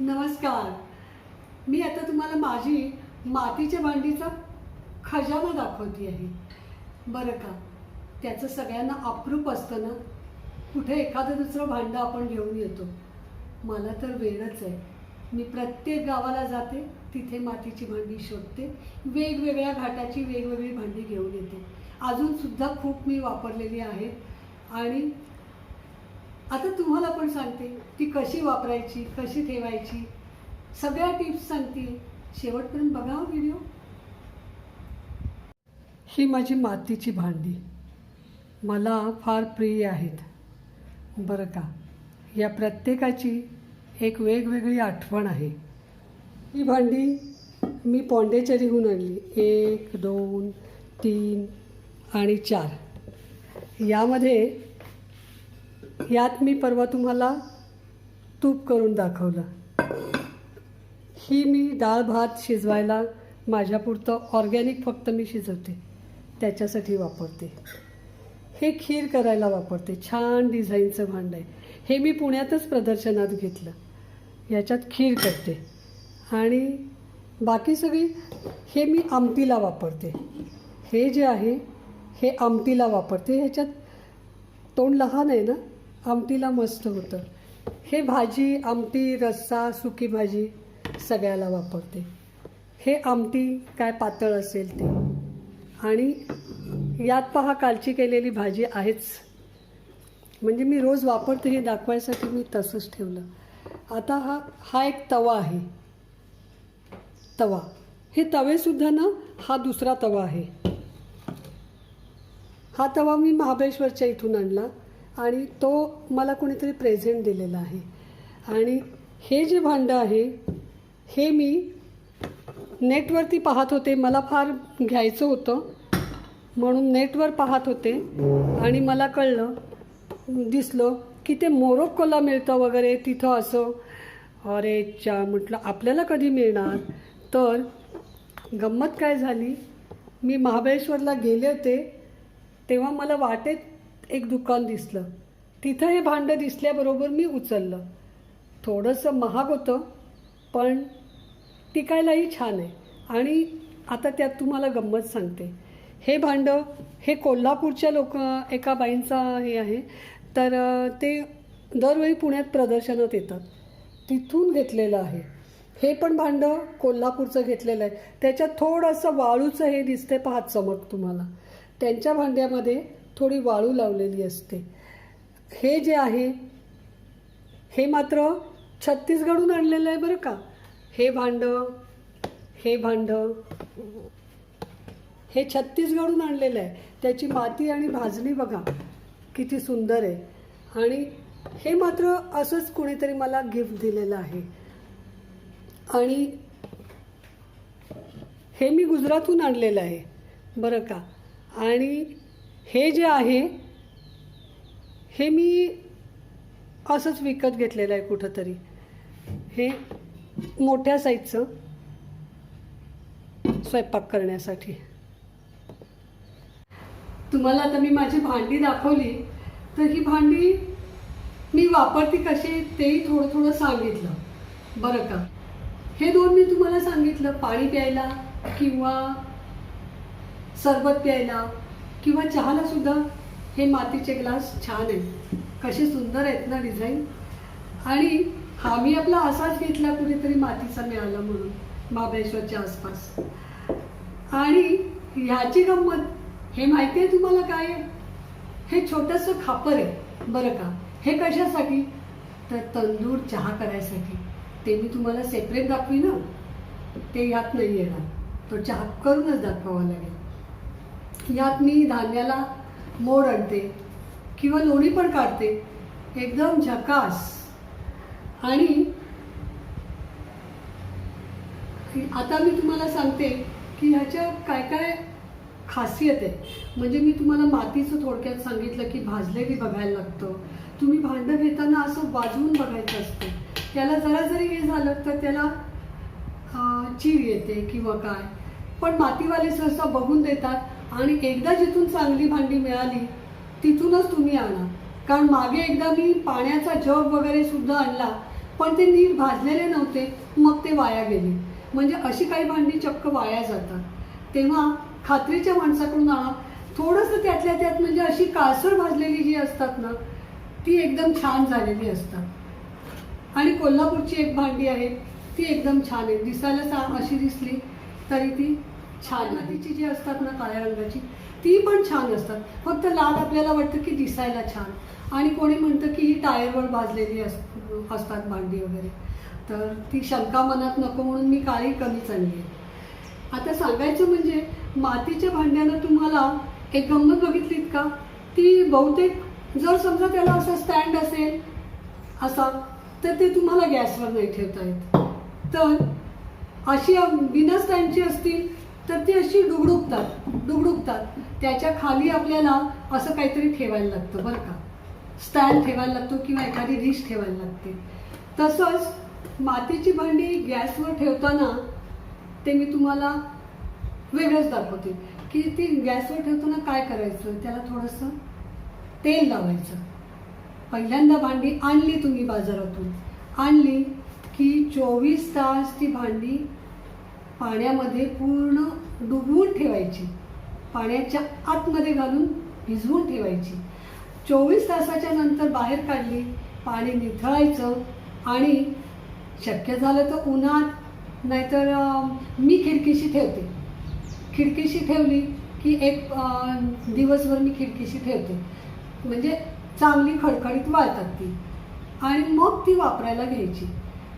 नमस्कार. मी आता तुम्हाला माझी मातीच्या भांडीचा खजाना दाखवते आहे. बरं का? त्याचं सगळ्यांना अप्रूप असतं ना? कुठे एखादं दुसरं भांडं आपण घेऊन येतो. मला तर वेळच आहे. मी प्रत्येक गावाला जाते तिथे मातीची भांडी शोधते वेगवेगळ्या घाटाची वेगवेगळी भांडी घेऊन येते. अजूनसुद्धा खूप मी वापरलेली आहेत. आणि आता तुम्हाला पण सांगते ती कशी वापरायची कशी ठेवायची. सगळ्या टिप्स सांगते. शेवटपर्यंत बघा हो व्हिडिओ ही माझी मातीची भांडी. मला फार प्रिय आहेत. बरं का? या प्रत्येकाची एक वेगवेगळी आठवण आहे. ही भांडी मी पॉंडेचेरीहून आणली. एक दोन तीन आणि चार. यामध्ये यात मी परवा तुम्हाला तूप करून दाखवलं. ही मी डाळ भात शिजवायला माझ्यापुरतं ऑर्गॅनिक फक्त मी शिजवते. त्याच्यासाठी वापरते. हे खीर करायला वापरते. छान डिझाईनचं भांडं आहे. हे मी पुण्यातच प्रदर्शनात घेतलं. याच्यात खीर करते. आणि बाकी सगळी हे मी आमटीला वापरते. हे जे आहे हे आमटीला वापरते. ह्याच्यात तोंड लहान आहे ना? आमटीला मस्त होतं. हे भाजी आमटी रस्सा सुकी भाजी सगळ्याला वापरते. हे आमटी काय पातळ असेल ते. आणि यात पहा कालची केलेली भाजी आहेच. म्हणजे मी रोज वापरते हे दाखवायसाठी मी तसंच ठेवलं. आता हा हा एक तवा आहे. तवा. हे तवेसुद्धा ना हा दुसरा तवा आहे. हा तवा मी महाबळेश्वरच्या इथून आणला. आणि तो मला कोणीतरी प्रेझेंट दिलेला आहे. आणि हे जे भांडं आहे हे मी नेटवरती पाहत होते. मला फार घ्यायचं होतं. म्हणून नेटवर पाहत होते. आणि मला कळलं दिसलं की ते मोरोक्कोला मिळतं वगैरे तिथं असं अरे च्या म्हटलं आपल्याला कधी मिळणार? तर गंमत काय झाली? मी महाबळेश्वरला गेले होते तेव्हा मला वाटेत एक दुकान दिसलं. तिथं हे भांडं दिसल्याबरोबर मी उचललं. थोडंसं महाग होतं पण टिकायलाही छान आहे. आणि आता त्यात तुम्हाला गंमत सांगते. हे भांडं हे कोल्हापूरच्या लोक एका बाईंचा हे आहे. तर ते दरवेळी पुण्यात प्रदर्शनात येतात. तिथून घेतलेलं आहे. हे पण भांडं कोल्हापूरचं घेतलेलं आहे. त्याच्यात थोडंसं वाळूचं हे दिसते पाहत चमक तुम्हाला. त्यांच्या भांड्यामध्ये थोडी वाळू लावलेली असते. हे जे आहे हे मात्र छत्तीसगडहून आणलेलं आहे बरं का. हे भांडं हे भांडं हे छत्तीसगडहून आणलेलं आहे. त्याची माती आणि भाजणी बघा किती सुंदर आहे. आणि हे मात्र असंच कोणीतरी मला गिफ्ट दिलेलं आहे. आणि हे मी गुजरातहून आणलेलं आहे बरं का. आणि हे जे आहे हे मी असंच विकत घेतलेलं आहे कुठंतरी. हे मोठ्या साईजचं स्वयंपाक करण्यासाठी. तुम्हाला आता मी माझी भांडी दाखवली तर ही भांडी मी वापरते कशी तेही थोडं थोडं सांगितलं. बरं का? हे दोन मी तुम्हाला सांगितलं पाणी प्यायला किंवा सरबत प्यायला. किंवा चहाला सुद्धा हे मातीचे ग्लास छान आहेत. कसे सुंदर आहेत ना डिझाईन आणि हा मी आपला असाच घेतला कुठेतरी मातीचा मिळाला म्हणून महाबळेश्वरच्या आसपास. आणि ह्याची गंमत हे माहिती आहे तुम्हाला काय? आहे हे छोटंसं खापर आहे बरं का? हे कशासाठी? तर तंदूर चहा करायसाठी. ते मी तुम्हाला सेपरेट दाखवी ना ते यात नाही येणार. तो चहा करूनच दाखवावा लागेल. यात मी धान्याला मोड आणते किंवा लोणी पण काढते. एकदम झकास. आणि आता मी तुम्हाला सांगते की ह्याच्या काय काय खासियत आहे. म्हणजे मी तुम्हाला मातीचं थोडक्यात सांगितलं की भाजलेली बघायला लागतं. तुम्ही भांडं घेताना असं वाजवून बघायचं असतं. त्याला जरा जरी हे झालं तर त्याला चीर येते किंवा काय. पण मातीवाले सहसा बघून देतात. आणि एकदा जिथून चांगली भांडी मिळाली तिथूनच तुम्ही आणा. कारण मागे एकदा मी पाण्याचा जग वगैरे सुद्धा आणला पण ते नीट भाजलेले नव्हते मग ते वाया गेले. म्हणजे अशी काही भांडी चक्क वाया जातात. तेव्हा खात्रीच्या माणसाकडून आणा. थोडंसं त्यातल्या त्यात म्हणजे अशी काळसर भाजलेली जी असतात ना ती एकदम छान झालेली असतात. आणि कोल्हापूरची एक भांडी आहे ती एकदम छान आहे. दिसायला सा अशी दिसली तरी ती छान मातीची जी असतात ना काळ्या रंगाची ती पण छान असतात. फक्त लाल आपल्याला वाटतं की दिसायला छान. आणि कोणी म्हणतं की ही टायरवर भाजलेली अस असतात भांडी वगैरे. तर ती शंका मनात नको म्हणून मी काळी कमीच आणली आहे आता सांगायचं म्हणजे मातीच्या भांड्यानं तुम्हाला एक गंमत बघितलीत का? ती बहुतेक जर समजा त्याला असं स्टँड असेल असा तर ते तुम्हाला गॅसवर नाही ठेवता येत. तर अशी बिना स्टँडची असतील तर ती अशी डुगडुगतात डुगडुगतात. त्याच्याखाली आपल्याला असं काहीतरी ठेवायला लागतं बरं का. स्टँड ठेवायला लागतो किंवा एखादी डिश ठेवायला लागते. तसंच मातीची भांडी गॅसवर ठेवताना ते मी तुम्हाला वेगळंच दाखवते. की ती गॅसवर ठेवताना काय करायचं? त्याला थोडंसं तेल लावायचं. पहिल्यांदा भांडी आणली तुम्ही बाजारातून. आणली की चोवीस तास ती भांडी पाण्यामध्ये पूर्ण डुबवून ठेवायची. पाण्याच्या आतमध्ये घालून भिजवून ठेवायची. चोवीस तासाच्या नंतर बाहेर काढली पाणी निथळायचं आणि शक्य झालं तर उन्हात नाहीतर मी खिडकीशी ठेवते. खिडकीशी ठेवली की एक दिवसभर मी खिडकीशी ठेवते. म्हणजे चांगली खडखडीत वाळतात ती. आणि मग ती वापरायला घ्यायची.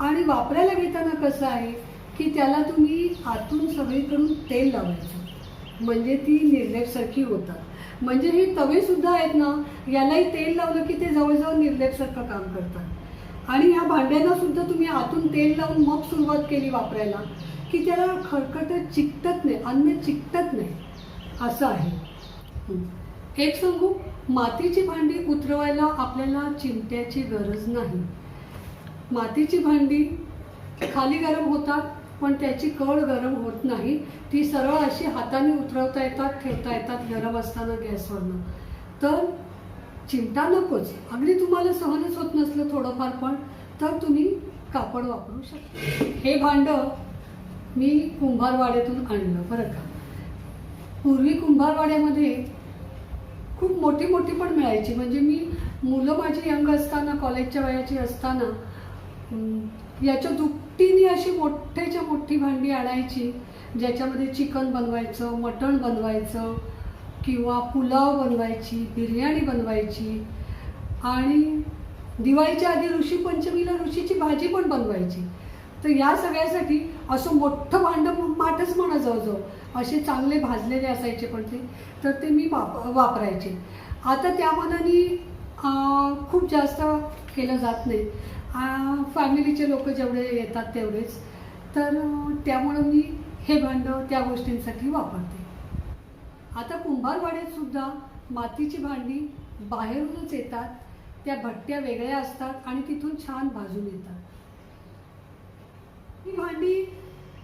आणि वापरायला घेताना कसं आहे की त्याला तुम्ही आतून सगळीकडून तेल लावायचं. म्हणजे ती निर्लेपसारखी होतात. म्हणजे हे तवेसुद्धा आहेत ना यालाही तेल लावलं की ते जवळजवळ निर्लेपसारखं काम करतात. आणि ह्या भांड्यांना सुद्धा तुम्ही आतून तेल लावून मग सुरुवात केली वापरायला की त्याला खरकटत चिकटत नाही अन्न चिकटत नाही. असं आहे. एक सांगू मातीची भांडी उतरवायला आपल्याला चिमट्याची गरज नाही. मातीची भांडी खाली गरम होतात पण त्याची कळ गरम होत नाही. ती सरळ अशी हाताने उतरवता येतात ठेवता येतात गरम असताना गॅसवरनं तर चिमटा नकोच. अगदी तुम्हाला सहनच होत नसलं थोडंफार पण तर तुम्ही कापड वापरू शकता. हे भांडं मी कुंभारवाड्यातून आणलं बरं का? पूर्वी कुंभारवाड्यामध्ये खूप मोठी मोठी पण मिळायची. म्हणजे मी मुलं माझी यंग असताना कॉलेजच्या वयाची असताना याच्या दुःख दुपटीने अशी मोठ्याच्या मोठी भांडी आणायची ज्याच्यामध्ये चिकन बनवायचं मटण बनवायचं किंवा पुलाव बनवायची बिर्याणी बनवायची आणि दिवाळीच्या आधी ऋषी पंचमीला ऋषीची भाजी पण बनवायची. तर या सगळ्यासाठी असं मोठं भांडं माठच म्हणा जवळजवळ असे चांगले भाजलेले असायचे पण ते. तर ते मी वाप वापरायचे. आता त्या मनाने खूप जास्त केलं जात नाही. फॅमिलीचे लोक जेवढे येतात तेवढेच. तर त्यामुळं मी हे भांडं त्या गोष्टींसाठी वापरते. आता कुंभारवाड्यात सुद्धा मातीची भांडी बाहेरूनच येतात. त्या भट्ट्या वेगळ्या असतात आणि तिथून छान भाजून येतात. ही भांडी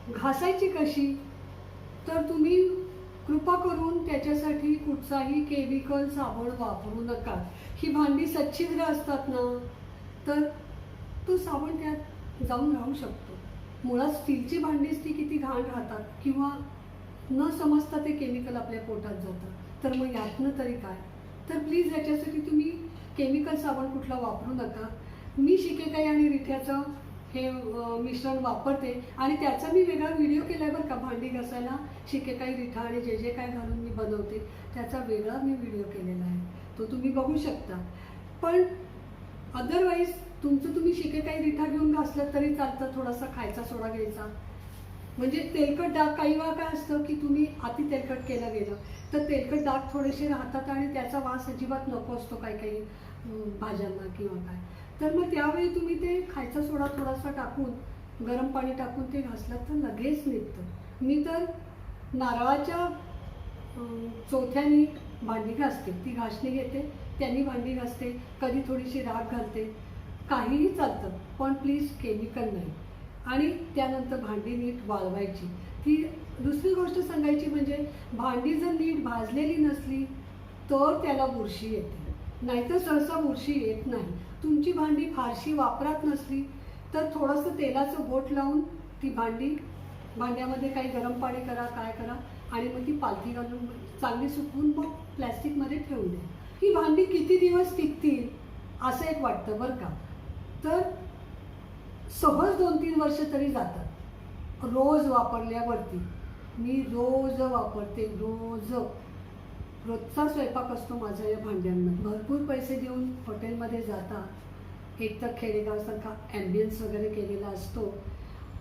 घासायची कशी? तर तुम्ही कृपा करून त्याच्यासाठी कुठचाही केमिकल साबण वापरू नका. ही भांडी सच्छिद्र असतात ना? तर तो साबण त्यात जाऊन राहू शकतो. मुळात स्टीलची भांडीच ती किती घाण राहतात किंवा न समजता ते केमिकल आपल्या पोटात जातं. तर मग यातनं तरी काय? तर प्लीज याच्यासाठी तुम्ही केमिकल साबण कुठला वापरू नका. मी शिकेकाई आणि रिठ्याचं हे मिश्रण वापरते आणि त्याचा मी वेगळा व्हिडिओ केला आहे बरं का भांडी घासायला. शिकेकाई रिठा आणि जे जे काय घालून मी बनवते त्याचा वेगळा मी व्हिडिओ केलेला आहे. तो तुम्ही बघू शकता. पण अदरवाईज तुमचं तुम्ही शिके काही रिठा घेऊन घासलं तरी चालतं थोडासा खायचा सोडा घ्यायचा. म्हणजे तेलकट डाग काही वेळा काय असतं की तुम्ही अति तेलकट केलं गेलं तर तेलकट डाग थोडेसे राहतात आणि त्याचा वास अजिबात नको असतो काही काही भाज्यांना किंवा काय. तर मग त्यावेळी तुम्ही ते खायचा सोडा थोडासा टाकून गरम पाणी टाकून ते घासलं तर लगेच निघतं. मी तर नारळाच्या चौथ्यानी चोथ्यानी भांडी घासते. ती घासणी घेते त्यांनी भांडी घासते कधी थोडीशी राख घालते. काहीही चालतं पण प्लीज केमिकल नाही. आणि त्यानंतर भांडी नीट वाळवायची. ती दुसरी गोष्ट सांगायची म्हणजे भांडी जर नीट भाजलेली नसली तर त्याला बुरशी येते. नाहीतर सहसा बुरशी येत नाही. तुमची भांडी फारशी वापरात नसली तर थोडंसं तेलाचं बोट लावून ती भांडी भांड्यामध्ये काही गरम पाणी करा काय करा आणि मग ती पालथी घालून चांगली सुकवून मग प्लॅस्टिकमध्ये ठेवून द्या. ही भांडी किती दिवस टिकतील असं एक वाटतं बरं का? तर सहज दोन तीन वर्ष तरी जातात. रोज वापरल्यावरती. मी रोज वापरते रोज. रोजचा स्वयंपाक असतो माझ्या या भांड्यांमध्ये. भरपूर पैसे देऊन हॉटेलमध्ये जाता. एक तर खेडेगावसारखा ॲम्बियन्स वगैरे केलेला असतो.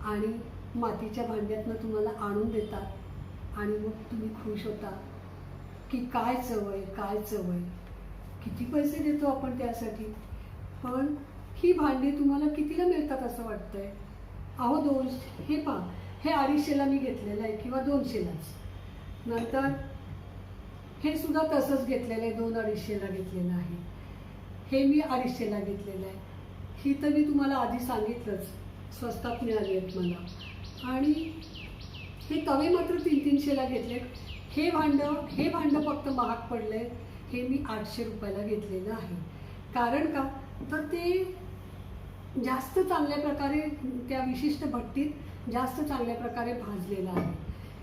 आणि मातीच्या भांड्यातनं तुम्हाला आणून देतात. आणि मग तुम्ही खुश होता की काय चव आहे काय चव आहे. किती पैसे देतो आपण त्यासाठी? पण ही भांडी तुम्हाला कितीला मिळतात असं वाटतंय? अहो दोन हे पहा हे अडीचशेला मी घेतलेलं आहे किंवा दोनशेलाच. नंतर हे सुद्धा तसंच घेतलेलं आहे दोन अडीचशेला घेतलेलं आहे. हे मी अडीचशेला घेतलेलं आहे. ही तर मी तुम्हाला आधी सांगितलंच. स्वस्तात मिळाली आहेत मला. आणि हे तवे मात्र तीन तीनशेला घेतले हे भांडं हे भांडं फक्त महाग पडलं आहे हे मी आठशे रुपयाला घेतलेलं आहे. कारण का? तर ते जास्त चांगल्या प्रकारे त्या विशिष्ट भट्टीत जास्त चांगल्या प्रकारे भाजलेलं आहे.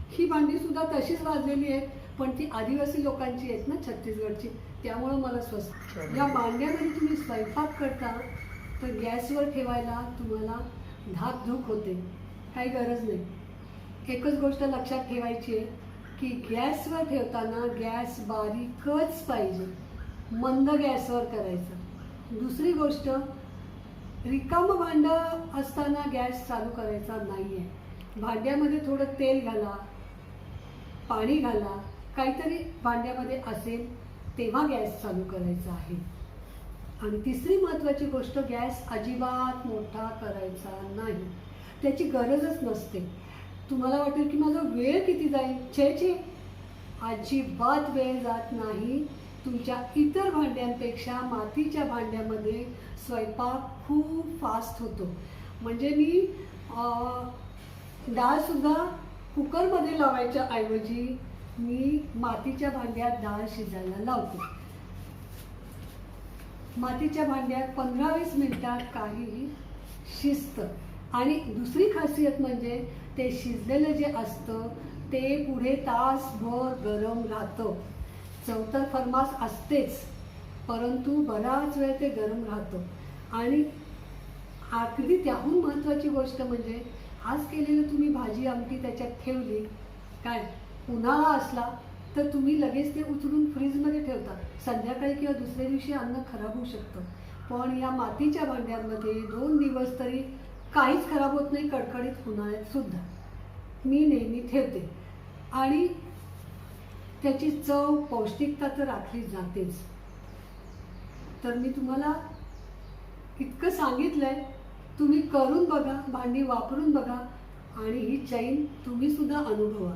ही भांडी सुद्धा तशीच भाजलेली आहेत पण ती आदिवासी लोकांची आहेत ना छत्तीसगडची. त्यामुळं मला स्वस्त. या भांड्यामध्ये तुम्ही स्वयंपाक करता तर गॅसवर ठेवायला तुम्हाला धाकधूक होते. काही गरज नाही. एकच गोष्ट लक्षात ठेवायची आहे की गॅसवर ठेवताना गॅस बारीकच पाहिजे. मंद गॅसवर करायचं. दुसरी गोष्ट रिकामं भांडं असताना गॅस चालू करायचा नाही आहे भांड्यामध्ये थोडं तेल घाला पाणी घाला काहीतरी भांड्यामध्ये असेल तेव्हा गॅस चालू करायचा आहे. आणि तिसरी महत्त्वाची गोष्ट गॅस अजिबात मोठा करायचा नाही. त्याची गरजच नसते. तुम्हाला वाटेल की माझा वेळ किती जाईल? छे छे. अजिबात वेळ जात नाही. तुमच्या इतर भांड्यांपेक्षा मातीच्या भांड्यामध्ये स्वयंपाक खूप फास्ट होतो. म्हणजे मी डाळसुद्धा कुकरमध्ये लावायच्या ऐवजी मी मातीच्या भांड्यात डाळ शिजायला लावते. मातीच्या भांड्यात पंधरा वीस मिनिटात काही शिजतं. आणि दुसरी खासियत म्हणजे ते शिजलेलं जे असतं ते पुढे तासभर गरम राहतं. चौथर फरमास असतेच परंतु बराच वेळ ते गरम राहतं. आणि अगदी त्याहून महत्त्वाची गोष्ट म्हणजे आज केलेलं तुम्ही भाजी आमटी त्याच्यात ठेवली काय उन्हाळा असला तर तुम्ही लगेच ते उचलून फ्रीजमध्ये ठेवता. संध्याकाळी किंवा दुसऱ्या दिवशी अन्न खराब होऊ शकतं. पण या मातीच्या भांड्यांमध्ये दोन दिवस तरी काहीच खराब होत नाही कडकडीत उन्हाळ्यात सुद्धा. मी नेहमी ठेवते. आणि त्याची चव पौष्टिकता तर राखली जातेच. तर मी तुम्हाला इतकं सांगितलंय तुम्ही करून बघा भांडी वापरून बघा आणि ही चैन तुम्ही सुद्धा अनुभवा.